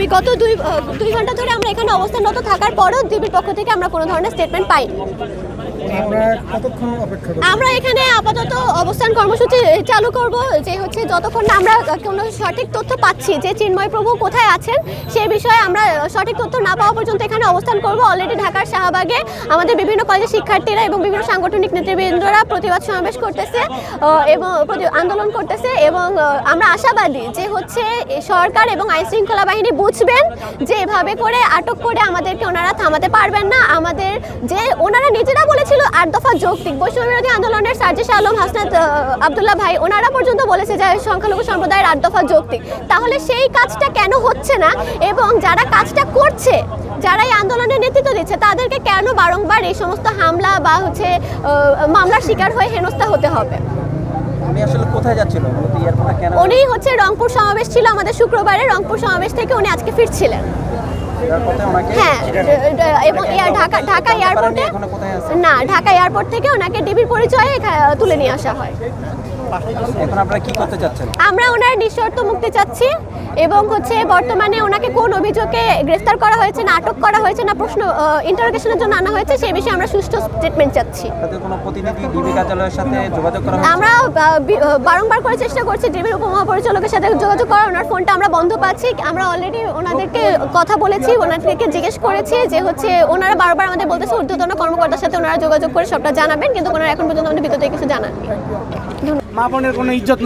বিগত দুই দুই ঘণ্টা ধরে আমরা এখানে অবস্থানরত থাকার পরও ডিবির পক্ষ থেকে আমরা কোনো ধরনের স্টেটমেন্ট পাইনি। আমরা এখানে আপাতত অবস্থান কর্মসূচি চালু করব যে হচ্ছে যতক্ষণ না আমরা কোনো সঠিক তথ্য পাচ্ছি যে চিন্ময় প্রভু কোথায় আছেন সে বিষয়ে আমরা সঠিক তথ্য না পাওয়া পর্যন্ত এখানে অবস্থান করব। অলরেডি ঢাকার শাহবাগে আমাদের বিভিন্ন কলেজের শিক্ষার্থীরা এবং বিভিন্ন সাংগঠনিক নেতৃবৃন্দরা প্রতিবাদ সমাবেশ করতেছে এবং আন্দোলন করতেছে এবং আমরা আশাবাদী যে হচ্ছে সরকার এবং আইন শৃঙ্খলা বাহিনী বুঝবেন যে এভাবে করে আটক করে আমাদেরকে ওনারা থামাতে পারবেন না। আমাদের যে ওনারা নিজেরা বলেছিল আট দফা যৌক্তিক। বৈষম্য বিরোধী আন্দোলনের সার্জিস আলম হাসনাত আবদুল্লাহ ভাই ওনারা পর্যন্ত বলেছে যে সংখ্যালঘু সম্প্রদায়ের আট দফা যৌক্তিক। তাহলে সেই কাজটা কেন হচ্ছে না? এবং যারা কাজটা করছে যারা এই আন্দোলনের নেতৃত্ব দিচ্ছে তাদেরকে কেন বারংবার এই সমস্ত হামলা বা হচ্ছে মামলার শিকার হয়ে হেনস্থা হতে হবে? উনি আসলে কোথায় যাচ্ছিল? উনি হচ্ছে রংপুর সমাবেশ ছিল আমাদের শুক্রবারে। রংপুর সমাবেশ থেকে উনি আজকে ফিরছিলেন। হ্যাঁ এবং ঢাকা ঢাকা এয়ারপোর্টে? না ঢাকা এয়ারপোর্ট থেকে ওনাকে ডিবির পরিচয়ে তুলে নিয়ে আসা হয়। এখন আপনারা কি করতে চাচ্ছেন? আমরা ওনার নিঃশর্ত মুক্তি চাচ্ছি এবং হচ্ছে বর্তমানে ওনাকে কোন অভিযোগে গ্রেফতার করা হয়েছে না আটক করা হয়েছে না প্রশ্ন ইন্টারোগেশনের জন্য আনা হয়েছে সেই বিষয়ে আমরা সুষ্ঠু স্টেটমেন্ট চাচ্ছি। কোনো প্রতিনিধি ডিবি কার্যালয়ের সাথে যোগাযোগ করা আমরা বারংবার করে চেষ্টা করছি ডিবির উপমহাপরিচালকের সাথে যোগাযোগ করার ওনার ফোনটা আমরা বন্ধ পাচ্ছি। আমরা অলরেডি ওনাদেরকে কথা বলেছি ওনাদেরকে জিজ্ঞেস করেছি যে হচ্ছে ওনারা বারবার আমাদের বলতেছে ঊর্ধ্বতন কর্মকর্তার সাথে ওনারা যোগাযোগ করে সবটা জানাবেন কিন্তু ওনারা এখন পর্যন্ত আমাদের থেকে কিছু জানাননি। মা বোনের কোনো ইজ্জত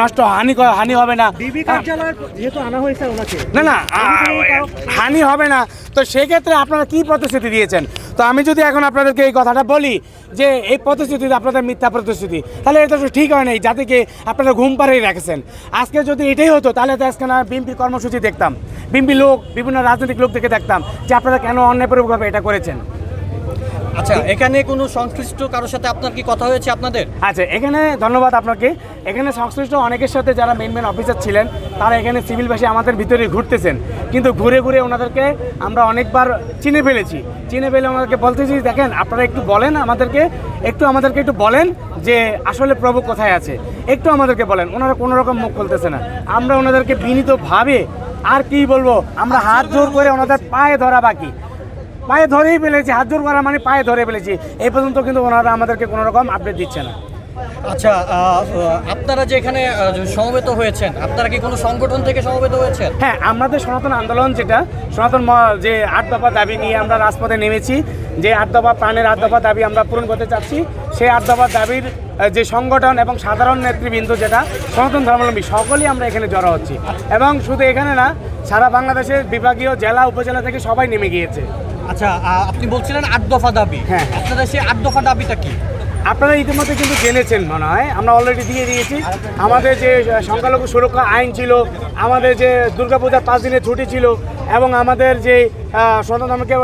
নষ্ট হানি হানি হবে না। ডিবি কার্যালয় যেহেতু আনা হয়েছে ওনাকে। না না হানি হবে না। তো সেক্ষেত্রে আপনারা কি প্রতিশ্রুতি দিয়েছেন? তো আমি যদি এখন আপনাদেরকে এই কথাটা বলি যে এই প্রতিশ্রুতি আপনাদের মিথ্যা প্রতিশ্রুতি তাহলে এটা তো ঠিক হয় নাই যাদেরকে আপনারা ঘুম পাড়িয়ে রেখেছেন। আজকে যদি এটাই হতো তাহলে তো আজকে না বিএনপির কর্মসূচি দেখতাম। বিএনপি লোক বিভিন্ন রাজনৈতিক লোকদেরকে দেখতাম যে আপনারা কেন অন্যায়পূর্বকভাবে এটা করেছেন। আচ্ছা এখানে কোনো সংশ্লিষ্ট কারোর সাথে আপনার কি কথা হয়েছে আপনাদের? আচ্ছা এখানে ধন্যবাদ আপনাকে। এখানে সংশ্লিষ্ট অনেকের সাথে যারা মেন মেন অফিসার ছিলেন, তারা এখানে সিভিল বাসে আমাদের ভিতরে ঘুরতেছেন। কিন্তু ঘুরে ঘুরে ওনাদেরকে আমরা অনেকবার চিনে ফেলেছি। চিনে ফেলে ওনাদেরকে বলতেছি, দেখেন, আপনারা একটু বলেন আমাদেরকে, একটু আমাদেরকে একটু বলেন যে আসলে প্রভু কোথায় আছে। একটু আমাদেরকে বলেন, ওনারা কোনো রকম মুখ খুলতেছে না। আমরা ওনাদেরকে বিনীতভাবে, আর কি বলব, আমরা হাত জোর করে ওনাদের পায়ে ধরা বাকি। পায়ে ধরেই ফেলেছি হাত জোর করা মানে পায়ে ধরে ফেলেছি। এই পর্যন্ত কিন্তু ওনারা আমাদেরকে কোনো রকম আপডেট দিচ্ছে না। আচ্ছা আপনারা যে এখানে সমবেত হয়েছেন আপনারা কি কোনো সংগঠন থেকে সমবেত হয়েছেন? হ্যাঁ আমাদের সনাতন আন্দোলন যেটা সনাতন যে আট দফা দাবি নিয়ে আমরা রাজপথে নেমেছি যে আট দফা প্রাণের আট দফা দাবি আমরা পূরণ করতে চাচ্ছি সেই আট দফা দাবির যে সংগঠন এবং সাধারণ নেতৃবৃন্দ যেটা সনাতন ধর্মাবলম্বী সকলেই আমরা এখানে জড়ো হচ্ছি। এবং শুধু এখানে না সারা বাংলাদেশের বিভাগীয় জেলা উপজেলা থেকে সবাই নেমে গিয়েছে। আচ্ছা আপনি বলছিলেন আট দফা দাবি। হ্যাঁ। আপনাদের সেই আট দফা দাবিটা কি? আপনারা ইতিমধ্যে কিন্তু জেনেছেন মনে হয় আমরা অলরেডি দিয়ে দিয়েছি। আমাদের যে সংখ্যালঘু সুরক্ষা আইন ছিল আমাদের যে দুর্গাপূজার পাঁচ দিনের ছুটি ছিল এবং আমাদের যে সন্তানকে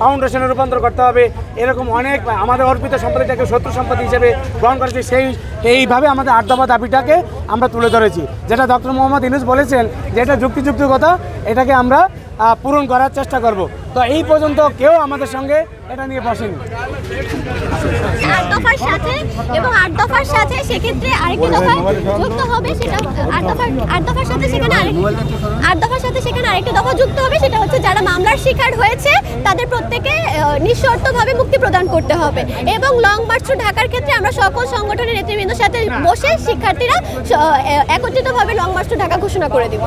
ফাউন্ডেশনে রূপান্তর করতে হবে এরকম অনেক আমাদের অর্পিত সম্পত্তিটাকে শত্রু সম্পত্তি হিসেবে গ্রহণ করেছি সেই এইভাবে আমাদের আট দফা দাবিটাকে আমরা তুলে ধরেছি। যেটা ডক্টর মোহাম্মদ ইনুস বলেছেন যে এটা যুক্তিযুক্ত কথা এটাকে আমরা পূরণ করার চেষ্টা করব। তো এই পর্যন্ত কেউ আমাদের সঙ্গে এটা নিয়ে বসেনি। আট দফার সাথে এবং আট দফার সাথে সেক্ষেত্রে আরেকটি দফা যুক্ত হবে সেটা আট দফার আট দফার সাথে সেখানে আরেক আট দফার সাথে সেখানে আরেকটি দফা যুক্ত হবে সেটা হচ্ছে যারা মামলার শিকার হয়েছে তাদের প্রত্যেকে নিঃশর্তভাবে মুক্তি প্রদান করতে হবে। এবং লং মার্চ ঢাকার ক্ষেত্রে আমরা সকল সংগঠনের নেতৃবৃন্দের সাথে বসে শিক্ষার্থীরা একত্রিতভাবে লং মার্চ ঢাকা ঘোষণা করে দিব।